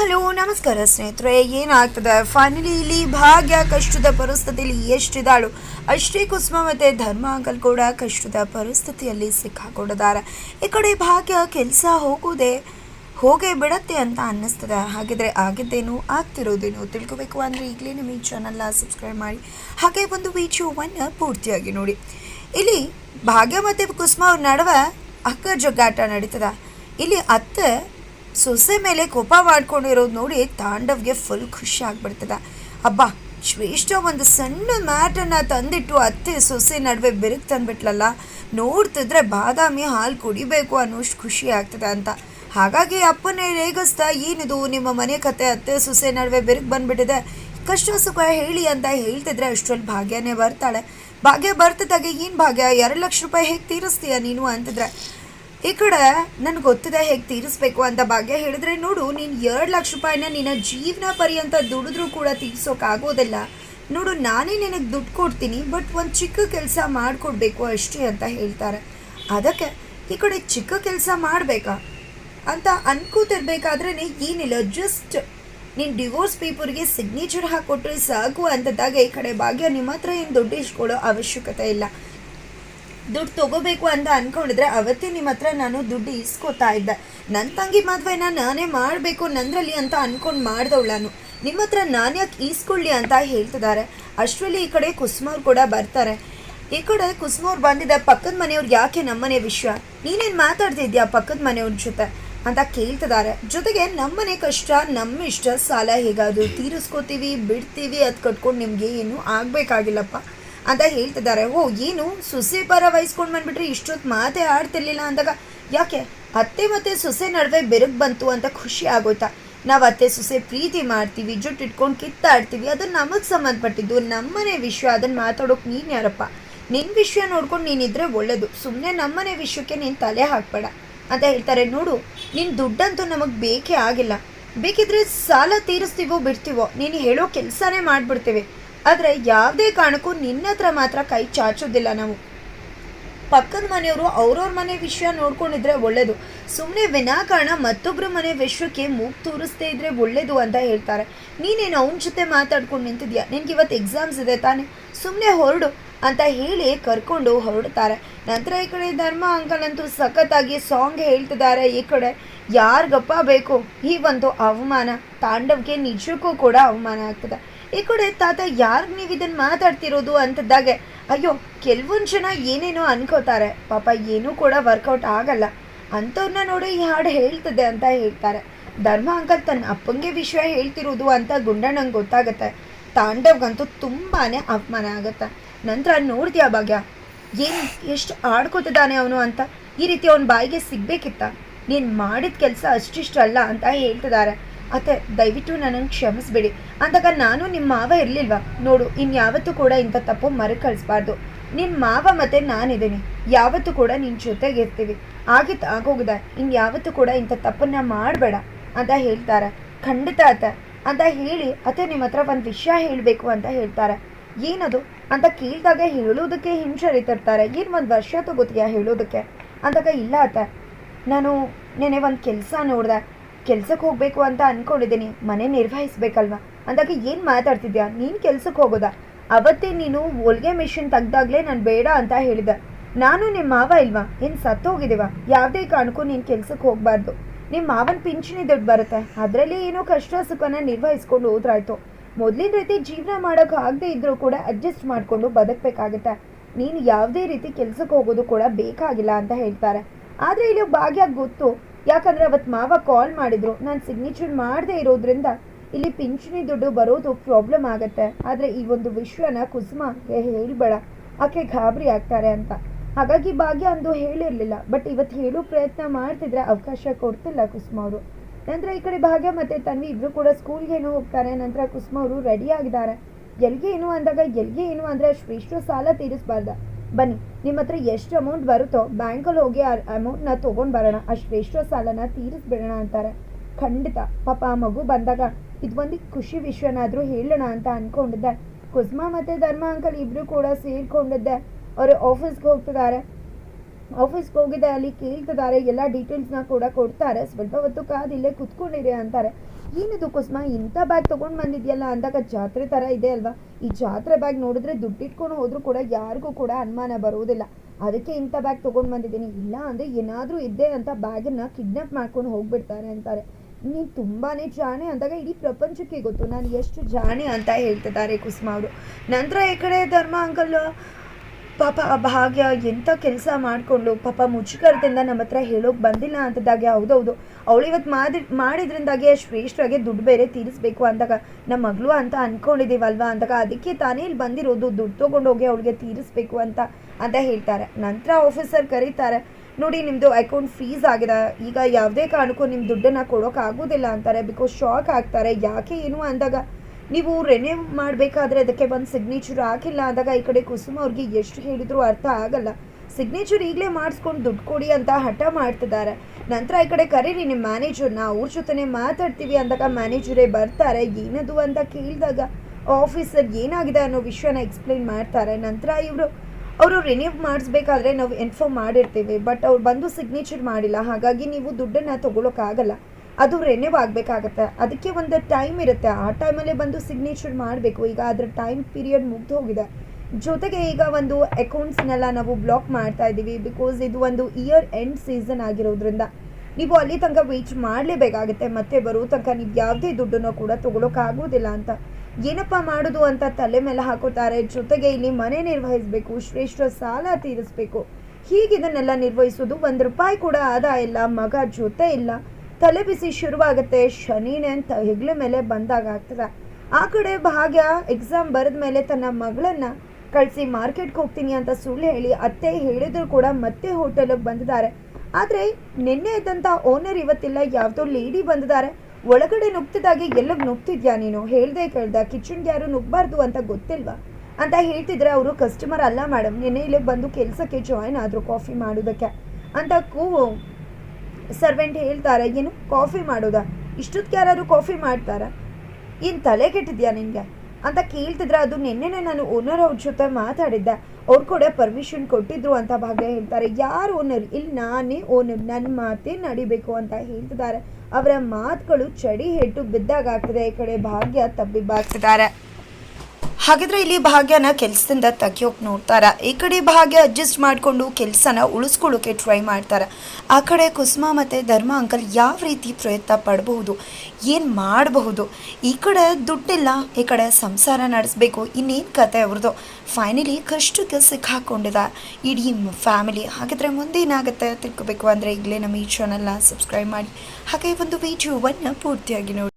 Hello, ನಮಸ್ಕಾರ ಸ್ನೇಹಿತರೆ. ಏನಾಗ್ತದೆ? ಫೈನಲಿ ಇಲ್ಲಿ ಭಾಗ್ಯ ಕಷ್ಟದ ಪರಿಸ್ಥಿತಿಯಲ್ಲಿ ಎಷ್ಟಿದ್ದಾಳು? ಅಷ್ಟೇ ಕುಸುಮ ಮತ್ತು ಧರ್ಮ ಅಂಕಲ್ ಕೂಡ ಕಷ್ಟದ ಪರಿಸ್ಥಿತಿಯಲ್ಲಿ ಸಿಕ್ಕಾಕೊಂಡಿದ್ದಾರೆ. ಈ ಕಡೆ ಭಾಗ್ಯ ಕೆಲಸ ಹೋಗೋದೇ, ಹೋಗೇ ಬಿಡತ್ತೆ ಅಂತ ಅನ್ನಿಸ್ತದೆ. ಹಾಗಿದ್ರೆ ಆಗಿದ್ದೇನು ಆಗ್ತಿರೋದೇನು ತಿಳ್ಕೊಬೇಕು ಅಂದರೆ ಈಗಲೇ ನಮ್ಮ ಈ ಚಾನಲ್ನ ಸಬ್ಸ್ಕ್ರೈಬ್ ಮಾಡಿ. ಹಾಗೆ ಒಂದು ವಿಡಿಯೋವನ್ನು ಪೂರ್ತಿಯಾಗಿ ನೋಡಿ. ಇಲ್ಲಿ ಭಾಗ್ಯ ಮತ್ತು ಕುಸುಮ ಅವ್ರ ನಡುವೆ ಅಕ್ಕ ಜಗ್ಗಾಟ ನಡೀತದ. ಇಲ್ಲಿ ಅತ್ತೆ ಸೊಸೆ ಮೇಲೆ ಕೋಪ ಮಾಡ್ಕೊಂಡಿರೋದು ನೋಡಿ ತಾಂಡವ್ಗೆ ಫುಲ್ ಖುಷಿ ಆಗ್ಬಿಡ್ತದ. ಅಬ್ಬಾ, ಶ್ರೇಷ್ಠ ಒಂದು ಸಣ್ಣ ಮ್ಯಾಟನ್ನು ತಂದಿಟ್ಟು ಅತ್ತೆ ಸೊಸೆ ನಡುವೆ ಬೆರಕು ತಂದ್ಬಿಟ್ಲಲ್ಲ, ನೋಡ್ತಿದ್ರೆ ಬಾದಾಮಿ ಹಾಲು ಕುಡಿಬೇಕು ಅನ್ನೋಷ್ಟು ಖುಷಿ ಆಗ್ತದೆ ಅಂತ. ಹಾಗಾಗಿ ಅಪ್ಪನೇ ರೇಗಿಸ್ತಾ, ಏನಿದು ನಿಮ್ಮ ಮನೆ ಕತೆ? ಅತ್ತೆ ಸೊಸೆ ನಡುವೆ ಬೆರಕು ಬಂದ್ಬಿಟ್ಟಿದೆ. ಕಷ್ಟ ಸುಖ ಹೇಳಿ ಅಂತ ಹೇಳ್ತಿದ್ರೆ ಅಷ್ಟರಲ್ಲಿ ಭಾಗ್ಯನೇ ಬರ್ತಾಳೆ. ಭಾಗ್ಯ ಬರ್ತಿದ್ದಾಗೆ ಏನು ಭಾಗ್ಯ? ಎರಡು ಲಕ್ಷ ರೂಪಾಯಿ ಹೇಗೆ ತೀರಿಸ್ತೀಯ ನೀನು? ಅಂತಿದ್ರೆ ಈ ಕಡೆ ನನಗೆ ಗೊತ್ತಿದೆ ಹೇಗೆ ತೀರಿಸ್ಬೇಕು ಅಂತ ಭಾಗ್ಯ ಹೇಳಿದ್ರೆ, ನೋಡು, ನೀನು ಎರಡು ಲಕ್ಷ ರೂಪಾಯಿನ ನಿನ್ನ ಜೀವನ ಪರ್ಯಂತ ದುಡಿದ್ರೂ ಕೂಡ ತೀರ್ಸೋಕ್ಕಾಗೋದಿಲ್ಲ ನೋಡು, ನಾನೇ ನಿನಗೆ ದುಡ್ಡು ಕೊಡ್ತೀನಿ, ಬಟ್ ಒಂದು ಚಿಕ್ಕ ಕೆಲಸ ಮಾಡಿಕೊಡ್ಬೇಕು ಅಷ್ಟೇ ಅಂತ ಹೇಳ್ತಾರೆ. ಅದಕ್ಕೆ ಈ ಕಡೆ ಚಿಕ್ಕ ಕೆಲಸ ಮಾಡಬೇಕಾ? ಅಂತ ಅನ್ಕೋತಿರ್ಬೇಕಾದ್ರೆ ಏನಿಲ್ಲ ಜಸ್ಟ್ ನೀನು ಡಿವೋರ್ಸ್ ಪೇಪರ್ಗೆ ಸಿಗ್ನೇಚರ್ ಹಾಕ್ಕೊಟ್ರೆ ಸಾಕು ಅಂತದಾಗ ಈ ಕಡೆ ಭಾಗ್ಯ ನಿಮ್ಮ ಹತ್ರ ಏನು ದುಡ್ಡು ಇಸ್ಕೊಳ್ಳೋ ಅವಶ್ಯಕತೆ ಇಲ್ಲ. ದುಡ್ಡು ತಗೋಬೇಕು ಅಂತ ಅನ್ಕೊಂಡಿದ್ರೆ ಅವತ್ತೇ ನಿಮ್ಮ ಹತ್ರ ನಾನು ದುಡ್ಡು ಇಸ್ಕೊತಾ ಇದ್ದೆ. ನನ್ನ ತಂಗಿ ಮದುವೆನ ನಾನೇ ಮಾಡಬೇಕು ನಂದ್ರಲ್ಲಿ ಅಂತ ಅನ್ಕೊಂಡು ಮಾಡ್ದವಳು ನಿಮ್ಮ ಹತ್ರ ನಾನ್ಯಾಕೆ ಈಸ್ಕೊಳ್ಳಿ ಅಂತ ಹೇಳ್ತಿದ್ದಾರೆ ಅಷ್ಟರಲ್ಲಿ ಈ ಕಡೆ ಕುಸುಮವ್ರು ಕೂಡ ಬರ್ತಾರೆ. ಈ ಕಡೆ ಕುಸುಮವ್ರು ಬಂದಿದ್ದ ಪಕ್ಕದ ಮನೆಯವ್ರು ಯಾಕೆ ನಮ್ಮನೆ ವಿಷಯ ನೀನೇನು ಮಾತಾಡ್ತಿದ್ಯಾ ಪಕ್ಕದ ಮನೆಯವ್ರ ಜೊತೆ? ಅಂತ ಕೇಳ್ತಿದ್ದಾರೆ ಜೊತೆಗೆ ನಮ್ಮನೆ ಕಷ್ಟ ನಮ್ಮ ಇಷ್ಟ ಸಾಲ ಹೇಗಾದರೂ ತೀರಿಸ್ಕೋತೀವಿ, ಬಿಡ್ತೀವಿ, ಅದು ಕಟ್ಕೊಂಡು ನಿಮಗೆ ಏನು ಆಗಬೇಕಾಗಿಲ್ಲಪ್ಪ. ಅಂತ ಹೇಳ್ತಿದ್ದಾರೆ. ಓ, ಏನು? ಸೊಸೆ ಪರ ವಹಿಸ್ಕೊಂಡು ಬಂದ್ಬಿಟ್ರೆ ಇಷ್ಟೊತ್ತು ಮಾತೇ ಆಡ್ತಿರ್ಲಿಲ್ಲ ಅಂದಾಗ ಯಾಕೆ? ಅತ್ತೆ ಮತ್ತೆ ಸೊಸೆ ನಡುವೆ ಬೆರಗು ಬಂತು ಅಂತ ಖುಷಿ ಆಗೋಯ್ತಾ? ನಾವು ಅತ್ತೆ ಸೊಸೆ ಪ್ರೀತಿ ಮಾಡ್ತೀವಿ ಜುಟ್ಟು ಇಟ್ಕೊಂಡು ಕಿತ್ತಾಡ್ತೀವಿ ಅದು ನಮಗೆ ಸಂಬಂಧಪಟ್ಟಿದ್ದು, ನಮ್ಮನೆ ವಿಷಯ ಅದನ್ನು ಮಾತಾಡೋಕೆ ನೀನು ಯಾರಪ್ಪ? ನಿನ್ನ ವಿಷಯ ನೋಡ್ಕೊಂಡು ನೀನಿದ್ರೆ ಒಳ್ಳೇದು. ಸುಮ್ಮನೆ ನಮ್ಮನೆ ವಿಷಯಕ್ಕೆ ನೀನು ತಲೆ ಹಾಕ್ಬೇಡ ಅಂತ ಹೇಳ್ತಾರೆ. ನೋಡು ನಿನ್ನ ದುಡ್ಡಂತೂ ನಮಗೆ ಬೇಕೇ ಆಗಿಲ್ಲ. ಬೇಕಿದ್ರೆ ಸಾಲ ತೀರಿಸ್ತೀವೋ ಬಿಡ್ತೀವೋ, ನೀನು ಹೇಳೋ ಕೆಲಸನೇ ಮಾಡಿಬಿಡ್ತೀವಿ. ಆದರೆ ಯಾವುದೇ ಕಾರಣಕ್ಕೂ ನಿನ್ನ ಹತ್ರ ಮಾತ್ರ ಕೈ ಚಾಚೋದಿಲ್ಲ ನಾವು. ಪಕ್ಕದ ಮನೆಯವರು ಅವ್ರವ್ರ ಮನೆ ವಿಷಯ ನೋಡ್ಕೊಂಡಿದ್ರೆ ಒಳ್ಳೇದು. ಸುಮ್ಮನೆ ವಿನಾಕಾರಣ ಮತ್ತೊಬ್ಬರ ಮನೆ ವಿಷಯಕ್ಕೆ ಮೂಗ್ ತೂರಿಸ್ದೇ ಇದ್ರೆ ಒಳ್ಳೇದು ಅಂತ ಹೇಳ್ತಾರೆ. ನೀನೇನು ಅವನ ಜೊತೆ ಮಾತಾಡ್ಕೊಂಡು ನಿಂತಿದ್ಯಾ? ನಿನ್ಗೆ ಇವತ್ತು ಎಕ್ಸಾಮ್ಸ್ ಇದೆ ತಾನೆ. ಸುಮ್ಮನೆ ಹೊರಡು ಅಂತ ಹೇಳಿ ಕರ್ಕೊಂಡು ಹೊರಡ್ತಾರೆ. ನಂತರ ಈ ಕಡೆ ಧರ್ಮ ಅಂಕಲ್ ಅಂತೂ ಸಖತ್ತಾಗಿ ಸಾಂಗ್ ಹೇಳ್ತಿದ್ದಾರೆ ಈ ಕಡೆ. ಯಾರಿಗಪ್ಪ ಬೇಕು? ಈ ಒಂದು ಅವಮಾನ. ತಾಂಡವ್ಗೆ ನಿಜಕ್ಕೂ ಕೂಡ ಅವಮಾನ ಆಗ್ತದೆ. ಈ ಕಡೆ ತಾತ ಯಾರ್ ನೀವು ಇದನ್ನು ಮಾತಾಡ್ತಿರೋದು ಅಂತದ್ದಾಗೆ. ಅಯ್ಯೋ, ಕೆಲವೊಂದು ಜನ ಏನೇನೋ ಅನ್ಕೋತಾರೆ. ಪಾಪ ಏನೂ ಕೂಡ ವರ್ಕೌಟ್ ಆಗಲ್ಲ. ಅಂಥವ್ರನ್ನ ನೋಡಿ ಈ ಹಾಡು ಹೇಳ್ತದೆ ಅಂತ ಹೇಳ್ತಾರೆ. ಧರ್ಮ ಅಂಕಲ್ ತನ್ನ ಅಪ್ಪಂಗೆ ವಿಷಯ ಹೇಳ್ತಿರೋದು ಅಂತ ಗುಂಡಣ್ಣಂಗೆ ಗೊತ್ತಾಗತ್ತೆ. ತಾಂಡವ್ಗಂತೂ ತುಂಬಾ ಅಪಮಾನ ಆಗುತ್ತೆ. ನಂತರ ನೋಡ್ತೀಯ ಭಾಗ್ಯ? ಏನು ಎಷ್ಟು ಆಡ್ಕೋತಿದ್ದಾನೆ ಅವನು ಅಂತ? ಈ ರೀತಿ ಅವನ ಬಾಯಿಗೆ ಸಿಗ್ಬೇಕಿತ್ತ? ನೀನು ಮಾಡಿದ ಕೆಲಸ ಅಷ್ಟಿಷ್ಟಲ್ಲ ಅಂತ ಹೇಳ್ತಿದ್ದಾರೆ. ಅತ್ತೆ, ದಯವಿಟ್ಟು ನನ್ನನ್ನು ಕ್ಷಮಿಸ್ಬಿಡಿ. ಅಂದಾಗ ನಾನು ನಿಮ್ಮ ಮಾವ ಇರಲಿಲ್ವಾ? ನೋಡು, ಇನ್ಯಾವತ್ತೂ ಕೂಡ ಇಂಥ ತಪ್ಪು ಮರೆ ಕಳಿಸ್ಬಾರ್ದು ನಿನ್ನ ಮಾವ ಮತ್ತೆ ನಾನಿದ್ದೀನಿ. ಯಾವತ್ತೂ ಕೂಡ ನಿನ್ನ ಜೊತೆಗೆ ಇರ್ತೀವಿ. ಆಗಿತ್ತು ಆಗೋಗಿದೆ. ಇನ್ಯಾವತ್ತೂ ಕೂಡ ಇಂಥ ತಪ್ಪನ್ನ ಮಾಡಬೇಡ ಅಂತ ಹೇಳ್ತಾರೆ. ಖಂಡಿತ ಅತ್ತೆ. ಅಂತ ಹೇಳಿ ಅತ್ತೆ ನಿಮ್ಮ ಹತ್ರ ಒಂದು ವಿಷಯ ಹೇಳಬೇಕು ಅಂತ ಹೇಳ್ತಾರೆ. ಏನದು? ಅಂತ ಕೇಳಿದಾಗ ಹೇಳೋದಕ್ಕೆ ಹಿಂಸರಿತಿರ್ತಾರೆ ಏನು ಒಂದು ವರ್ಷ ತಗೋತೀಯಾ ಹೇಳೋದಕ್ಕೆ ಅಂದಾಗ ಇಲ್ಲ ಅತ್ತೆ. ನಾನು ನೆನೆ ಒಂದು ಕೆಲಸ ನೋಡಿದೆ. ಕೆಲ್ಸಕ್ಕೆ ಹೋಗಬೇಕು ಅಂತ ಅಂದ್ಕೊಂಡಿದ್ದೀನಿ ಮನೆ ನಿರ್ವಹಿಸ್ಬೇಕಲ್ವಾ? ಅಂದಾಗ ಏನು ಮಾತಾಡ್ತಿದ್ಯಾ? ನೀನು ಕೆಲ್ಸಕ್ಕೆ ಹೋಗೋದಾ? ಅವತ್ತೇ ನೀನು ಹೊಲಿಗೆ ಮಿಷಿನ್ ತೆಗ್ದಾಗಲೇ ನಾನು ಬೇಡ ಅಂತ ಹೇಳಿದೆ. ನಾನು ನಿಮ್ಮ ಮಾವ ಇಲ್ವಾ? ಏನು ಸತ್ತೋಗಿದೀವ ಯಾವುದೇ ಕಾರಣಕ್ಕೂ ನೀನು ಕೆಲ್ಸಕ್ಕೆ ಹೋಗಬಾರ್ದು. ನಿಮ್ಮ ಮಾವನ ಪಿಂಚಣಿ ದುಡ್ಡು ಬರುತ್ತೆ. ಅದರಲ್ಲಿ ಏನೋ ಕಷ್ಟ ಸುಖನ ನಿರ್ವಹಿಸ್ಕೊಂಡು ಹೋದ್ರಾಯ್ತು. ಮೊದಲಿನ ರೀತಿ ಜೀವನ ಮಾಡೋಕೆ ಆಗದೆ ಇದ್ರೂ ಕೂಡ ಅಡ್ಜಸ್ಟ್ ಮಾಡಿಕೊಂಡು ಬದುಕಬೇಕಾಗುತ್ತೆ. ನೀನು ಯಾವುದೇ ರೀತಿ ಕೆಲ್ಸಕ್ಕೆ ಹೋಗೋದು ಕೂಡ ಬೇಕಾಗಿಲ್ಲ ಅಂತ ಹೇಳ್ತಾರೆ. ಆದರೆ ಇಲ್ಲಿ ಭಾಗ್ಯ ಗೊತ್ತು. ಯಾಕಂದರೆ ಅವತ್ತು ಮಾವ ಕಾಲ್ ಮಾಡಿದ್ರು. ನಾನು ಸಿಗ್ನೇಚರ್ ಮಾಡದೇ ಇರೋದ್ರಿಂದ ಇಲ್ಲಿ ಪಿಂಚಣಿ ದುಡ್ಡು ಬರೋದು ಪ್ರಾಬ್ಲಮ್ ಆಗುತ್ತೆ. ಆದರೆ ಈ ಒಂದು ವಿಷಯನ ಕುಸುಮ ಹೇಳಬೇಡ. ಆಕೆ ಗಾಬರಿ ಆಗ್ತಾರೆ ಅಂತ. ಹಾಗಾಗಿ ಭಾಗ್ಯ ಅಂದು ಹೇಳಿರಲಿಲ್ಲ. ಬಟ್ ಇವತ್ತು ಹೇಳೋ ಪ್ರಯತ್ನ ಮಾಡ್ತಿದ್ರೆ ಅವಕಾಶ ಕೊಡ್ತಿಲ್ಲ ಕುಸುಮ ಅವರು. ನಂತರ ಈ ಕಡೆ ಭಾಗ್ಯ ಮತ್ತು ತನ್ವಿ ಇಬ್ಬರು ಕೂಡ ಸ್ಕೂಲ್ಗೆ ಏನೋ ಹೋಗ್ತಾರೆ. ನಂತರ ಕುಸುಮ ಅವರು ರೆಡಿ ಆಗಿದ್ದಾರೆ. ಎಲ್ಲಿಗೆ ಏನು ಅಂದಾಗ ಎಲ್ಲಿಗೆ ಏನು ಅಂದರೆ ಶ್ರೇಷ್ಠ ಸಾಲ ತೀರಿಸಬಾರ್ದ. ಬನ್ನಿ. ನಿಮ್ಮ ಹತ್ರ ಎಷ್ಟು ಅಮೌಂಟ್ ಬರುತ್ತೋ ಬ್ಯಾಂಕಲ್ಲಿ ಹೋಗಿ ಆ ಅಮೌಂಟ್ನ ತೊಗೊಂಡು ಬರೋಣ. ಅಷ್ಟು ಎಷ್ಟೋ ಸಾಲನ ತೀರಿಸ್ಬಿಡೋಣ ಅಂತಾರೆ. ಖಂಡಿತ. ಪಾಪ ಆ ಮಗು ಬಂದಾಗ ಇದು ಒಂದು ಖುಷಿ ವಿಷಯನಾದರೂ ಹೇಳೋಣ ಅಂತ ಅಂದ್ಕೊಂಡಿದ್ದೆ ಕುಸುಮ ಮತ್ತು ಧರ್ಮ ಅಂಕಲ್ ಇಬ್ಬರು ಕೂಡ ಸೇರಿಕೊಂಡಿದ್ದೆ. ಅವರು ಆಫೀಸ್ಗೆ ಹೋಗ್ತಿದ್ದಾರೆ. ಆಫೀಸ್ಗೆ ಹೋಗಿದ್ದೆ ಅಲ್ಲಿ ಕೇಳ್ತಿದ್ದಾರೆ. ಎಲ್ಲ ಡೀಟೇಲ್ಸ್ನ ಕೂಡ ಕೊಡ್ತಾರೆ. ಸ್ವಲ್ಪ ಹೊತ್ತು ಕಾದು ಇಲ್ಲೇ ಕುತ್ಕೊಂಡಿರಿ ಅಂತಾರೆ. ಏನಿದು ಕುಸ್ಮ ಇಂಥ ಬ್ಯಾಗ್ ತೊಗೊಂಡು ಬಂದಿದ್ಯಲ್ಲ, ಅಂದಾಗ ಜಾತ್ರೆ ಥರ ಇದೆ ಅಲ್ವಾ? ಈ ಜಾತ್ರೆ ಬ್ಯಾಗ್ ನೋಡಿದ್ರೆ ದುಡ್ಡಿಟ್ಕೊಂಡು ಹೋದರೂ ಕೂಡ ಯಾರಿಗೂ ಕೂಡ ಅನುಮಾನ ಬರುವುದಿಲ್ಲ. ಅದಕ್ಕೆ ಇಂಥ ಬ್ಯಾಗ್ ತೊಗೊಂಡು ಬಂದಿದ್ದೀನಿ. ಇಲ್ಲ ಅಂದರೆ ಏನಾದರೂ ಇದ್ದೆ ಅಂತ ಬ್ಯಾಗನ್ನು ಕಿಡ್ನಾಪ್ ಮಾಡ್ಕೊಂಡು ಹೋಗ್ಬಿಡ್ತಾರೆ ಅಂತಾರೆ. ನೀನು ತುಂಬಾ ಜಾಣೆ ಅಂದಾಗ ಇಡೀ ಪ್ರಪಂಚಕ್ಕೆ ಗೊತ್ತು. ನಾನು ಎಷ್ಟು ಜಾಣೆ ಅಂತ ಹೇಳ್ತಿದ್ದಾರೆ ಕುಸುಮ ಅವರು. ನಂತರ ಈ ಕಡೆ ಧರ್ಮ ಅಂಕಲ್ ಪಾಪ ಆ ಭಾಗ್ಯ ಎಂಥ ಕೆಲಸ ಮಾಡಿಕೊಂಡು ಪಾಪ ಮುಜುಗರದಿಂದ ನಮ್ಮ ಹತ್ರ ಹೇಳೋಕೆ ಬಂದಿಲ್ಲ ಅಂತದಾಗೆ ಹೌದೌದು. ಅವಳು ಇವತ್ತು ಮಾಡಿ ಮಾಡಿದ್ರಿಂದಾಗೆ ಶ್ರೇಷ್ಠವಾಗಿ ದುಡ್ಡು ಬೇರೆ ತೀರಿಸ್ಬೇಕು ಅಂದಾಗ ನಮ್ಮ ಮಗಳು ಅಂತ ಅಂದ್ಕೊಂಡಿದ್ದೀವಲ್ವಾ ಅಂದಾಗ ಅದಕ್ಕೆ ತಾನೇ ಇಲ್ಲಿ ಬಂದಿರೋದು, ದುಡ್ಡು ತೊಗೊಂಡೋಗಿ ಅವಳಿಗೆ ತೀರಿಸ್ಬೇಕು ಅಂತ ಅಂತ ಹೇಳ್ತಾರೆ. ನಂತರ ಆಫೀಸರ್ ಕರೀತಾರೆ, ನೋಡಿ ನಿಮ್ಮದು ಅಕೌಂಟ್ ಫ್ರೀಸ್ ಆಗಿದೆ, ಈಗ ಯಾವುದೇ ಕಾರಣಕ್ಕೂ ನಿಮ್ಮ ದುಡ್ಡನ್ನು ಕೊಡೋಕ್ಕಾಗೋದಿಲ್ಲ ಅಂತಾರೆ. ಬಿಕಾಸ್ ಶಾಕ್ ಆಗ್ತಾರೆ. ಯಾಕೆ ಏನು ಅಂದಾಗ ನೀವು ರೆನ್ಯೂ ಮಾಡಬೇಕಾದ್ರೆ ಅದಕ್ಕೆ ಒಂದು ಸಿಗ್ನೇಚರ್ ಹಾಕಿಲ್ಲ. ಆದಾಗ ಈ ಕಡೆ ಕುಸುಮ ಅವ್ರಿಗೆ ಎಷ್ಟು ಹೇಳಿದ್ರು ಅರ್ಥ ಆಗಲ್ಲ. ಸಿಗ್ನೇಚರ್ ಈಗಲೇ ಮಾಡಿಸ್ಕೊಂಡು ದುಡ್ಡು ಕೊಡಿ ಅಂತ ಹಠ ಮಾಡ್ತಿದ್ದಾರೆ. ನಂತರ ಈ ಕಡೆ ಕರೀರಿ ನಿಮ್ಮ ಮ್ಯಾನೇಜರ್ನ ಅವ್ರ ಜೊತೆನೇ ಮಾತಾಡ್ತೀವಿ ಅಂದಾಗ ಮ್ಯಾನೇಜರೇ ಬರ್ತಾರೆ. ಏನದು ಅಂತ ಕೇಳಿದಾಗ ಆಫೀಸರ್ ಏನಾಗಿದೆ ಅನ್ನೋ ವಿಷಯನ ಎಕ್ಸ್ಪ್ಲೈನ್ ಮಾಡ್ತಾರೆ. ನಂತರ ಇವರು, ಅವರು ರಿನ್ಯೂ ಮಾಡಿಸ್ಬೇಕಾದ್ರೆ ನಾವು ಇನ್ಫಾರ್ಮ್ ಮಾಡಿರ್ತೀವಿ. ಬಟ್ ಅವ್ರು ಬಂದು ಸಿಗ್ನೇಚರ್ ಮಾಡಿಲ್ಲ. ಹಾಗಾಗಿ ನೀವು ದುಡ್ಡನ್ನು ತೊಗೊಳಕ್ಕಾಗಲ್ಲ. ಅದು ರೆನ್ಯೂ ಆಗಬೇಕಾಗತ್ತೆ ಅದಕ್ಕೆ ಒಂದು ಟೈಮ್ ಇರುತ್ತೆ. ಆ ಟೈಮಲ್ಲೇ ಬಂದು ಸಿಗ್ನೇಚರ್ ಮಾಡಬೇಕು. ಈಗ ಅದರ ಟೈಮ್ ಪೀರಿಯಡ್ ಮುಗ್ದು ಹೋಗಿದೆ. ಜೊತೆಗೆ ಈಗ ಒಂದು ಅಕೌಂಟ್ಸ್ನೆಲ್ಲ ನಾವು ಬ್ಲಾಕ್ ಮಾಡ್ತಾ ಇದ್ದೀವಿ. ಬಿಕಾಸ್ ಇದು ಒಂದು ಇಯರ್ ಎಂಡ್ ಸೀಸನ್ ಆಗಿರೋದ್ರಿಂದ ನೀವು ಅಲ್ಲಿ ತನಕ ವೇಟ್ ಮಾಡಲೇಬೇಕಾಗುತ್ತೆ. ಮತ್ತೆ ಬರೋ ತನಕ ನೀವು ಯಾವುದೇ ದುಡ್ಡನ್ನು ಕೂಡ ತೊಗೊಳೋಕ್ಕಾಗೋದಿಲ್ಲ ಅಂತ. ಏನಪ್ಪ ಮಾಡೋದು ಅಂತ ತಲೆ ಮೇಲೆ ಹಾಕೋತಾರೆ. ಜೊತೆಗೆ ಇಲ್ಲಿ ಮನೆ ನಿರ್ವಹಿಸಬೇಕು. ಶ್ರೇಷ್ಠ ಸಾಲ ತೀರಿಸಬೇಕು. ಹೀಗಿದನ್ನೆಲ್ಲ ನಿರ್ವಹಿಸೋದು ಒಂದು ರೂಪಾಯಿ ಕೂಡ ಆದಾಯ ಇಲ್ಲ. ಮಗ ಜೊತೆ ಇಲ್ಲ. ತಲೆ ಬಿಸಿ ಶುರುವಾಗುತ್ತೆ. ಶನಿನೇ ಅಂತ ಹೆಗ್ಲ ಮೇಲೆ ಬಂದಾಗ ಆಗ್ತದೆ. ಆ ಕಡೆ ಭಾಗ್ಯ ಎಕ್ಸಾಮ್ ಬರೆದ ಮೇಲೆ ತನ್ನ ಮಗಳನ್ನ ಕಳಿಸಿ ಮಾರ್ಕೆಟ್ಗೆ ಹೋಗ್ತೀನಿ ಅಂತ ಸುಳ್ಳು ಹೇಳಿ, ಅತ್ತೆ ಹೇಳಿದ್ರು ಕೂಡ ಮತ್ತೆ ಹೋಟೆಲಿಗೆ ಬಂದಿದ್ದಾರೆ. ಆದರೆ ನಿನ್ನೆ ಇದ್ದಂಥ ಓನರ್ ಇವತ್ತಿಲ್ಲ, ಯಾವುದೋ ಲೇಡಿ ಬಂದಿದ್ದಾರೆ. ಒಳಗಡೆ ನುಗ್ತಿದ್ದಾಗೆ ಎಲ್ಲಿಗೆ ನುಗ್ತಿದ್ಯಾ ನೀನು? ಹೇಳ್ದೆ ಕೇಳ್ದ ಕಿಚನ್ಗೆ ಯಾರು ನುಗ್ಬಾರ್ದು ಅಂತ ಗೊತ್ತಿಲ್ವಾ? ಅಂತ ಹೇಳ್ತಿದ್ರೆ ಅವರು ಕಸ್ಟಮರ್ ಅಲ್ಲ ಮೇಡಮ್ ನಿನ್ನೆ ಇಲ್ಲಿಗೆ ಬಂದು ಕೆಲಸಕ್ಕೆ ಜಾಯ್ನ್ ಆದರು ಕಾಫಿ ಮಾಡೋದಕ್ಕೆ ಅಂತ ಕೂವು. ಸರ್ವೆಂಟ್ ಹೇಳ್ತಾರೆ, ಏನು ಕಾಫಿ ಮಾಡೋದಾ? ಇಷ್ಟೊತ್ತಿಗೆ ಯಾರಾದ್ರು ಕಾಫಿ ಮಾಡ್ತಾರಾ? ಏನು ತಲೆ ಕೆಟ್ಟಿದ್ಯಾ ನಿನಗೆ? ಅಂತ ಕೇಳ್ತಿದ್ರೆ, ಅದು ನಿನ್ನೆನೆ ನಾನು ಓನರ್ ಅವ್ರ ಜೊತೆ ಮಾತಾಡಿದ್ದೆ. ಅವ್ರು ಕೂಡ ಪರ್ಮಿಷನ್ ಕೊಟ್ಟಿದ್ರು ಅಂತ ಭಾಗ್ಯ ಹೇಳ್ತಾರೆ. ಯಾರು ಓನರ್ ಇಲ್ಲಿ ನಾನೇ ಓನರ್ ನನ್ನ ಮಾತೇ ನಡಿಬೇಕು ಅಂತ ಹೇಳ್ತಿದ್ದಾರೆ. ಅವರ ಮಾತುಗಳು ಚಡಿ ಹೆಟ್ಟು ಬಿದ್ದಾಗ ಆಗ್ತದೆ. ಈ ಕಡೆ ಭಾಗ್ಯ ತಬ್ಬಿಬ್ಬಾಗ್ತಿದ್ದಾರೆ. ಹಾಗಿದ್ರೆ ಇಲ್ಲಿ ಭಾಗ್ಯನ ಕೆಲಸದಿಂದ ತೆಗಿಯೋಕೆ ನೋಡ್ತಾರ. ಈ ಕಡೆ ಭಾಗ್ಯ ಅಡ್ಜಸ್ಟ್ ಮಾಡ್ಕೊಂಡು ಕೆಲಸನ ಉಳಿಸ್ಕೊಳ್ಳೋಕೆ ಟ್ರೈ ಮಾಡ್ತಾರೆ. ಆ ಕಡೆ ಕುಸುಮ ಮತ್ತೆ ಧರ್ಮ ಅಂಕಲ್ ಯಾವ ರೀತಿ ಪ್ರಯತ್ನ ಪಡಬಹುದು? ಏನು ಮಾಡಬಹುದು? ಈ ಕಡೆ ದುಡ್ಡಿಲ್ಲ, ಈ ಕಡೆ ಸಂಸಾರ ನಡೆಸಬೇಕು, ಇನ್ನೇನು ಕತೆ ಅವ್ರದ್ದು ಫೈನಲಿ ಕಷ್ಟಕ್ಕೆ ಸಿಕ್ಕಾಕೊಂಡಿದೆ ಇಡೀ ಫ್ಯಾಮಿಲಿ ಹಾಗಿದ್ರೆ ಮುಂದೆ ಏನಾಗುತ್ತೆ ತಿಳ್ಕೊಬೇಕು ಅಂದ್ರೆ ಈಗಲೇ ನಮ್ಮ ಈ ಚಾನಲ್ನ ಸಬ್ಸ್ಕ್ರೈಬ್ ಮಾಡಿ. ಹಾಗೆ ಒಂದು ವಿಡಿಯೋವನ್ನು ಪೂರ್ತಿಯಾಗಿ ನೋಡಿ.